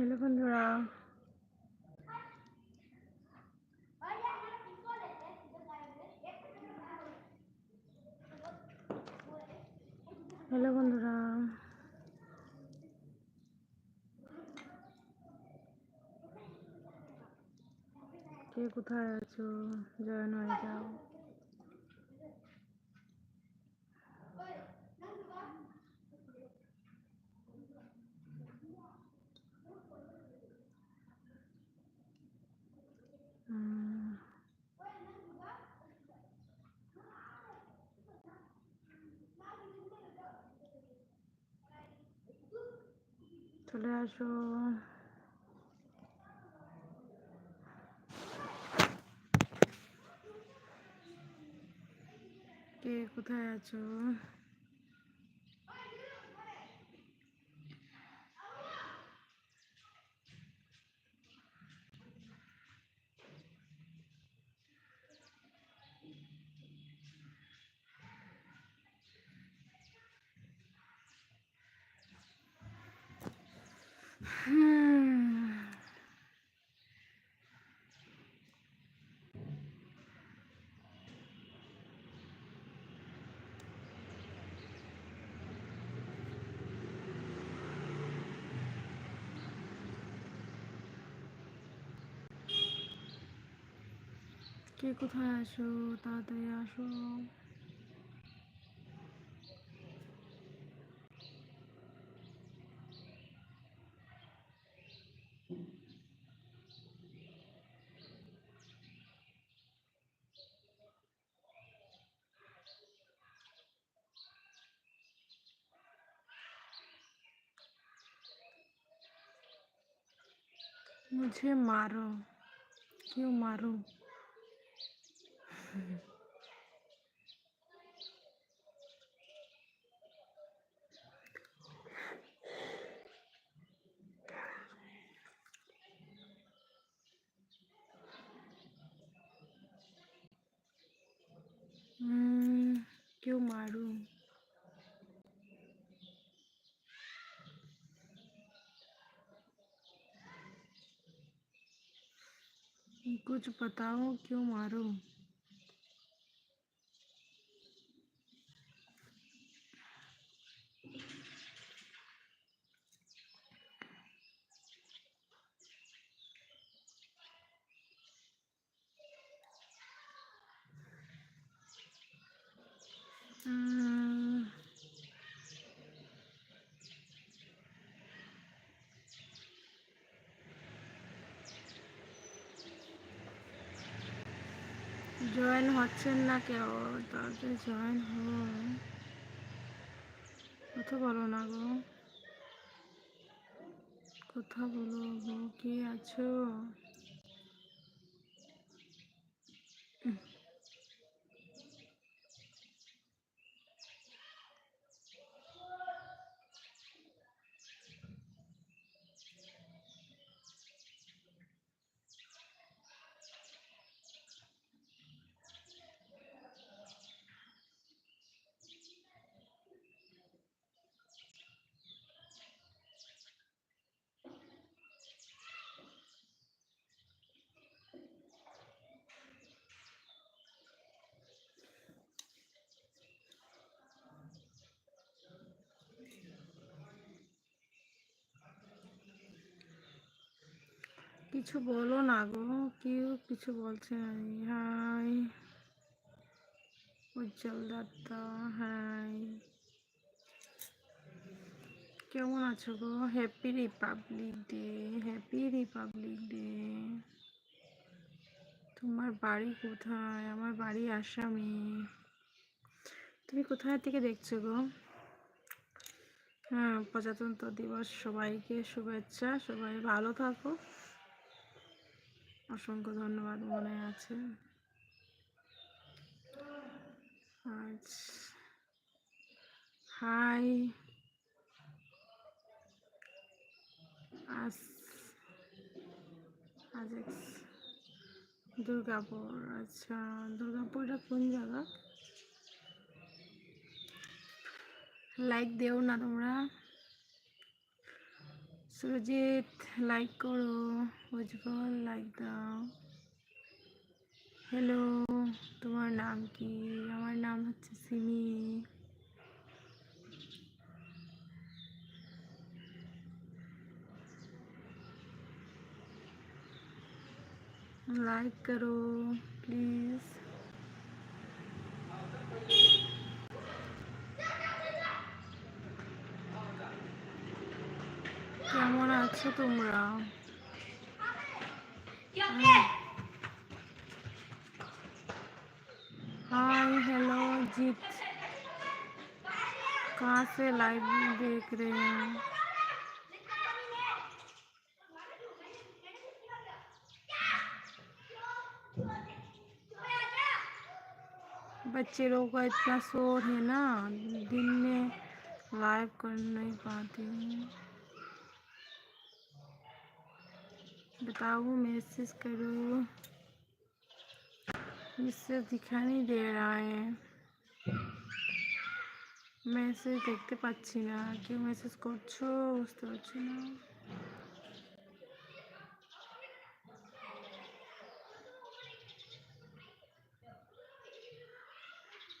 Hello বন্ধুরা। Hello বন্ধুরা। কে কোথায় আছো? জয়েন হয়ে যাও। চলে আসো। কে কোথায় আছো? কে কোথায় আসো? তাড়াতাড়ি আসো। मुझे मारो क्यों मारो कुछ बताओ क्यों मारो? জয়েন হচ্ছেন না কেউ, তাড়াতাড়ি জয়েন হন। কথা বলো না গো। কথা বলো গো, কে আছো? কিছু বলো না গো, কেউ কিছু বলছে হাই। উজ্জ্বল দত্তা, হাই। কেমন আছো গো? Happy Republic Day happy Republic Day তোমার বাড়ি কোথায়? আমার বাড়ি আসামে। তুমি কোথায় থেকে দেখছ গো? হ্যাঁ প্রজাতন্ত্র দিবস সবাইকে শুভেচ্ছা, সবাই ভালো থাকো। অসংখ্য ধন্যবাদ মনে আছে। আজ, হাই আজ আজ দুর্গাপুর আচ্ছা দুর্গাপুরটা কোন জায়গা? লাইক দেও না তোমরা। সুরজিৎ লাইক করো। উজ্জ্বল লাইক দাও। হ্যালো তোমার নাম কি? আমার নাম হচ্ছে সিমি। লাইক করো প্লিজ আছো তোমরা हाय हेलो जीत कहाँ से लाइव देख रहे हैं बच्चे लोग का इतना शोर है ना दिन में लाइव कर नहीं पाती हूँ बताओ मैसेज करो इससे दिखा नहीं दे रहा है মেসেজ দেখতে পাচ্ছি না কেউ মেসেজ করছো বুঝতে পারছি না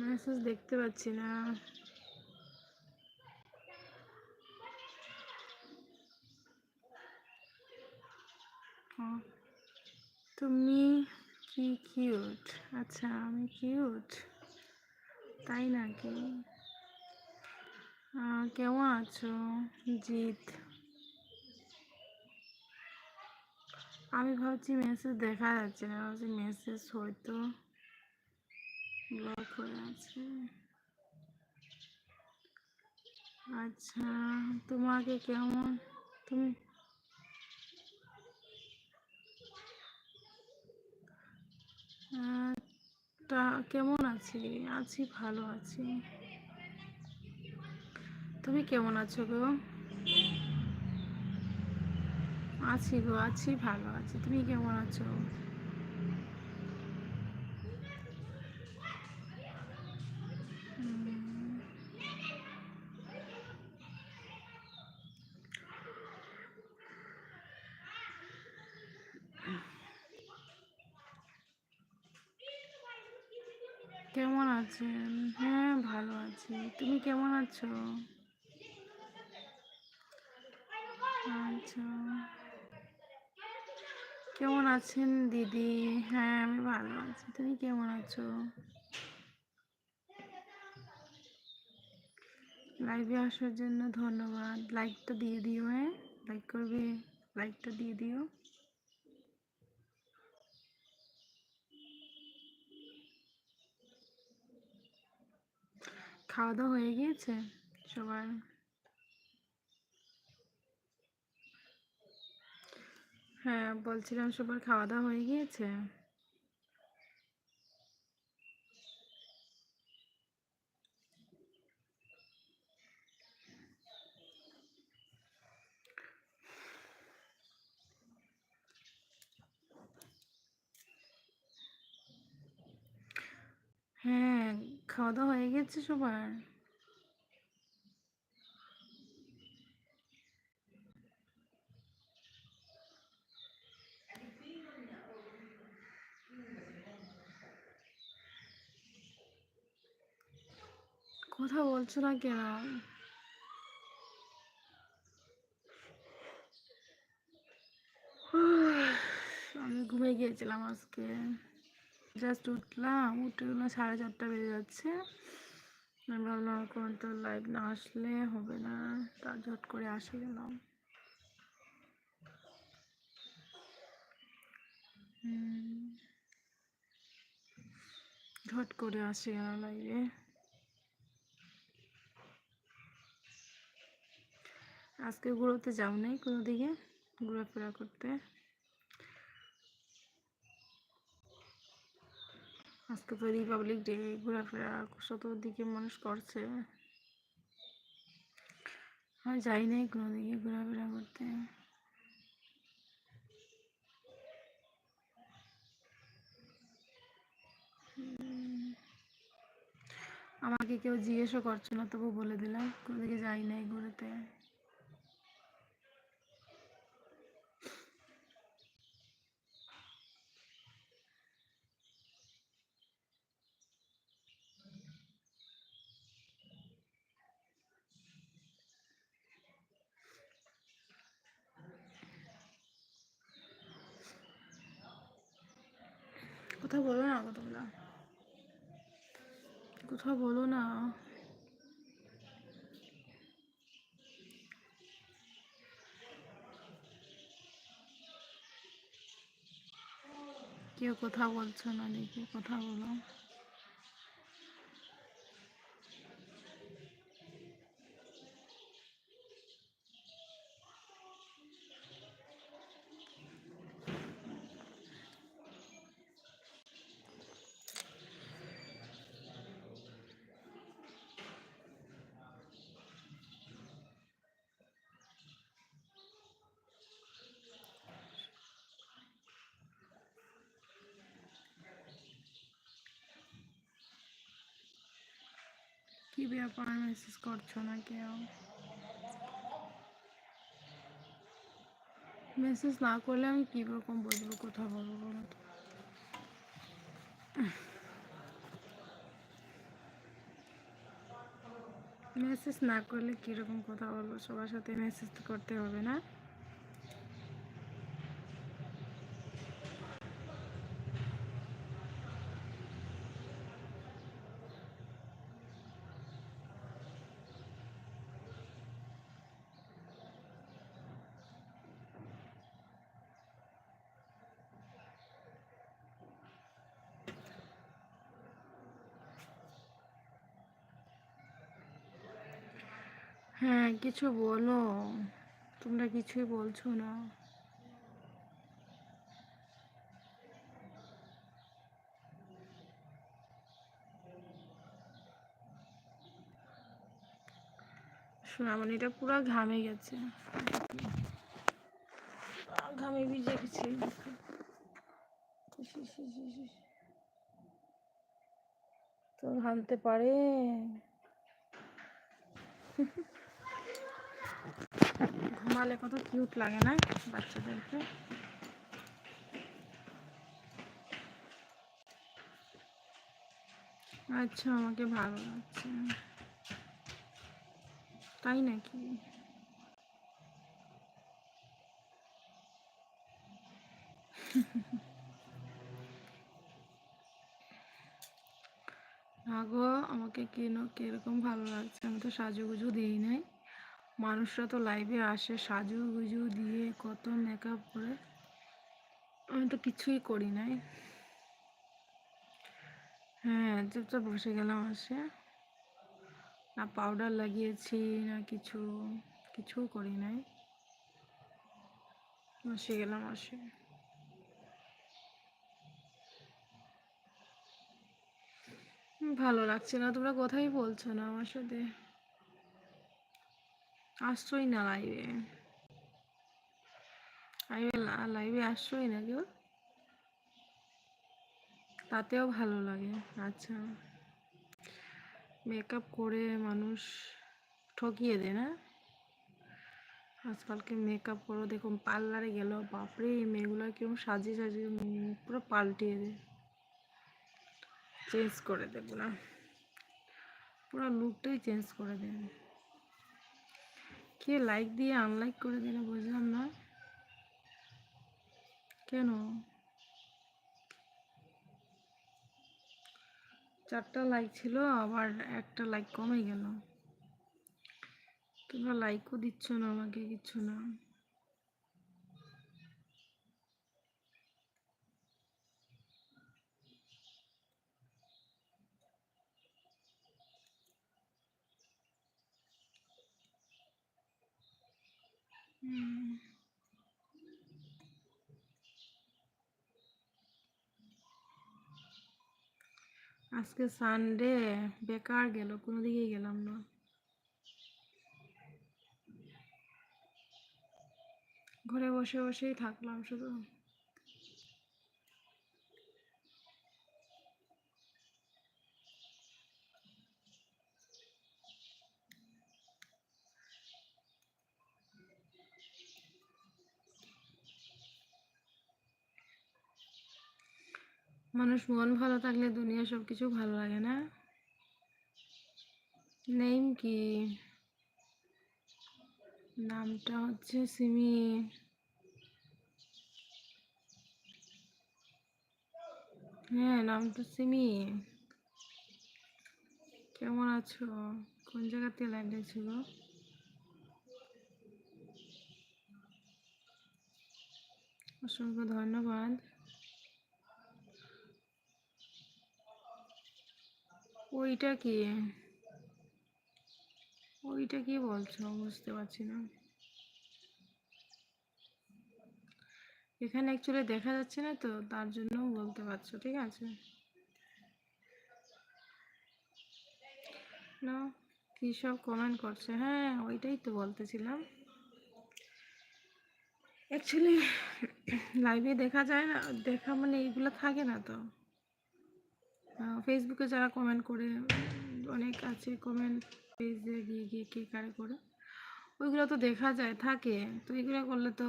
মেসেজ দেখতে পাচ্ছি না তুমি কি কিউট আচ্ছা আমি কিউট তাই নাকি? কেমন আছো? জিৎ। আমি ভাবছি মেসেজ দেখা যাচ্ছে না, ভাবছি মেসেজ হয়তো ব্লক হয়ে আছে। আচ্ছা তোমাকে কেমন, তুমি তা কেমন আছি? আছি ভালো আছি। তুমি কেমন আছো গো? আছি গো, আছি ভালো আছি। তুমি কেমন আছো উম, কেমন আছেন? হ্যাঁ ভালো আছি। তুমি কেমন আছো? আচ্ছা। কেমন আছেন দিদি? হ্যাঁ আমি ভালো আছি। তুমি কেমন আছো? লাইভে আসার জন্য ধন্যবাদ। লাইকটা দিয়ে দিও হ্যাঁ? লাইক করবে? লাইকটা দিয়ে দিও। খাওয়া দাওয়া হয়ে গিয়েছে? সবার হ্যাঁ বলছিলাম সবার খাওয়া দাওয়া হয়ে গিয়েছে হ্যাঁ খাওয়া দাওয়া হয়ে গেছে সবার? কথা বলছো না কেন? আমি ঘুমিয়ে গিয়েছিলাম আজকে। জাস্ট উঠলাম, উঠে গেলাম সাড়ে চারটা বেজে যাচ্ছে। আমি ভাবলাম এখন তো লাইভ না আসলে হবে না তা ঝট করে আসে গেলাম। ঝট করে আসে গেলাম লাইভে আজকে ঘুরোতে যাও নাই কোনো দিকে ঘোরাফেরা করতে? আজকে তো রিপাবলিক ডে ঘোরাফেরা দিকে মানুষ করছে। আমি যাই নাই কোনো দিকে ঘোরাফেরা করতে। আমাকে কেউ জিজ্ঞেসও করছে না তবু বলে দিলাম কোনো দিকে যাই নাই ঘুরতে। কথা বলো না গো কোথাও বলো না। কেউ কথা বলছো না দেখি কথা বলো। কি ব্যাপার মেসেজ করছ না কেউ মেসেজ না করলে আমি কি রকম বুঝব? কথা বলব বলো তো? মেসেজ না করলে কীরকম কথা বলব? সবার সাথে মেসেজ করতে হবে না? হ্যাঁ কিছু বলো। তোমরা কিছুই বলছো না। সোনামণিটা পুরো ঘামে গেছে। ঘামে ভিজে গেছে। তো ঘামতে পারে? ঘুমালে কত কিউট লাগে না বাচ্চাদেরকে। আচ্ছা আমাকে ভালো লাগছে। তাই নাকি? না গো, আমাকে কেন, কীরকম ভালো লাগছে? আমি তো সাজুগুজু দিই নাই। মানুষরা তো লাইভে আসে সাজু গুজু দিয়ে কত মেকআপ করে। আমি তো কিছুই করি নাই। হ্যাঁ চুপচাপ বসে গেলাম আসে। না পাউডার লাগিয়েছি, না কিছু কিছু করি নাই। বসে গেলাম আসে। ভালো লাগছে না, তোমরা কোথায় বলছো না আমার সাথে? আসছোই না লাইভে লাইভে আসছোই না কেউ? তাতেও ভালো লাগে। আচ্ছা। মেকআপ করে মানুষ ঠকিয়ে দেয় না? আজকালকে মেকআপ করো, দেখুন পার্লারে গেল বাপরে মেয়েগুলো কেউ সাজিয়ে সাজিয়ে পুরো পাল্টিয়ে দেয়। চেঞ্জ করে দেব না। পুরো লুকটাই চেঞ্জ করে দেয়। কে লাইক দিয়ে আনলাইক করে দিলে বুঝলাম না। কেন? চারটা লাইক ছিল, আবার একটা লাইক কমে গেল। তোমরা লাইকও দিচ্ছ না, আমাকে কিছু না। আজকে সানডে বেকার গেল কোনো দিকেই গেলাম না। ঘরে বসে বসেই থাকলাম শুধু। মানুষ মন ভালো থাকলে দুনিয়া সব কিছু ভালো লাগে না? নেম কি? নামটা হচ্ছে সিমি। হ্যাঁ নাম তো সিমি। কেমন আছো? কোন জায়গাতে লাইভ ছিল? অসংখ্য ধন্যবাদ। ওইটা কি? ওইটা কি বলছো বুঝতে পারছি না। এখানে অ্যাকচুয়ালি দেখা যাচ্ছে না তো, তার জন্য বলতে পারছ, ঠিক আছে? না, কি সব কমেন্ট করছে? হ্যাঁ ওইটাই তো বলতেছিলাম। অ্যাকচুয়ালি লাইভে দেখা যায় না, দেখা মানে এইগুলো থাকে না তো। ফেসবুকে যারা কমেন্ট করে, অনেক আছে কমেন্ট পেজে গিয়ে গিয়ে কে কারে করে। ওইগুলো তো দেখা যায়, থাকে। তো এগুলো করলে তো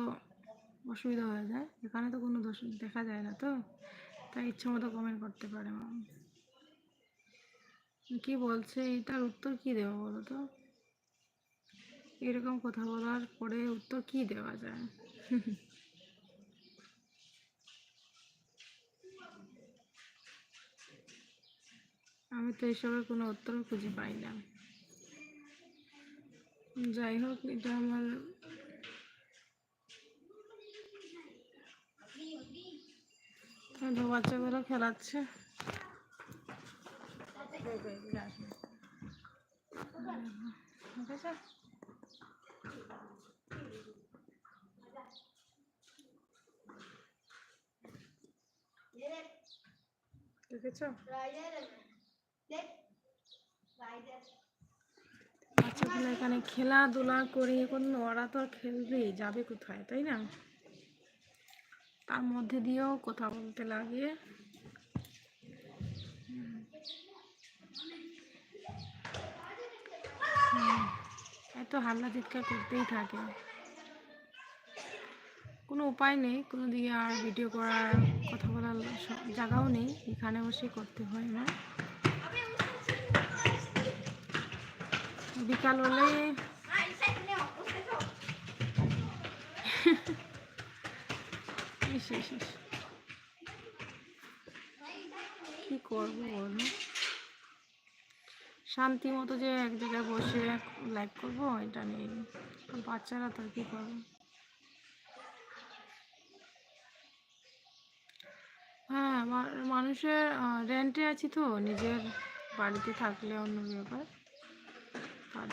অসুবিধা হয়ে যায়। এখানে তো কোনো দোষ দেখা যায় না তো। তাই ইচ্ছে মতো কমেন্ট করতে পারে কি বলছে? এটার উত্তর কি দেবো বলো তো? এরকম কথা বলার পরে উত্তর কি দেওয়া যায়? আমি তো এসবের কোনো উত্তর খুঁজে পাই না। যাই হোক, এটা আমার বাচ্চাগুলো খেলাচ্ছে। ঠিক দেখেছ? বাচ্চাগুলো এখানে খেলাধুলা করে, এখন ওরা তো খেলবে, যাবে কোথায়, তাই না? তার মধ্যে দিয়েও কথা বলতে লাগে। এত হাল্লা চিৎকার করতেই থাকে। কোনো উপায় নেই, কোনো দিকে আর ভিডিও করার, কথা বলার জায়গাও নেই এখানে বসে করতে হয় না। বিকাল হলে। কি করব বলো? শান্তি মতো যে এক জায়গায় বসে লাইক করব, এটা নেই। বাচ্চারা তো কি করব? হ্যাঁ মানুষের রেন্টে আছি তো, নিজের বাড়িতে থাকলে অন্য ব্যাপার। তার।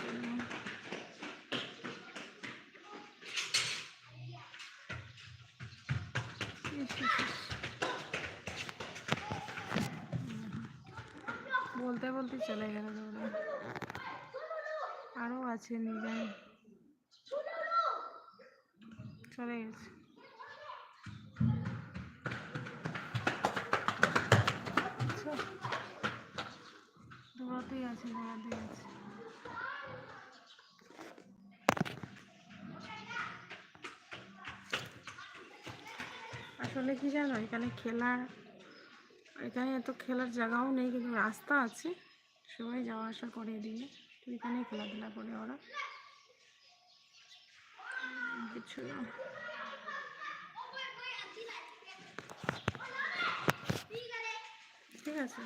বলতে বলতে চলে গেল দৌড়ে আরও আছে নিজে চলে গেছে আচ্ছা। দৌড়াতেই আছে দৌড়াতেই আছে আসলে কি জানো, এখানে খেলার, এখানে এত খেলার জায়গাও নেই, কিন্তু রাস্তা আছে। সবাই যাওয়া আসা করে দিয়ে এখানে খেলাধুলা করে ওরা। কিছু ঠিক আছে।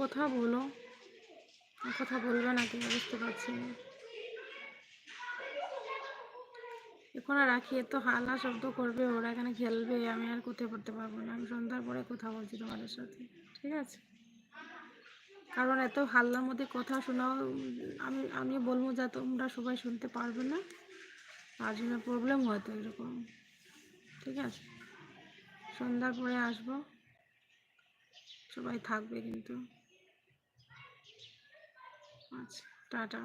কথা বলো। কথা বলবে না তুমি, বুঝতে পারছি না। এখন আর রাখি, এত হাল্লা শব্দ করবে, ওরা এখানে খেলবে, আমি আর কোথায় পড়তে পারব না। আমি সন্ধ্যার পরে কথা বলছি তোমাদের সাথে, ঠিক আছে? কারণ এত হাল্লার মধ্যে কথা শোনাও, আমি আমি বলব যা তোমরা সবাই শুনতে পারবে না, তার জন্য প্রবলেম হয়তো এরকম, ঠিক আছে? সন্ধ্যার পরে আসব। সবাই থাকবে কিন্তু। আচ্ছা টাটা।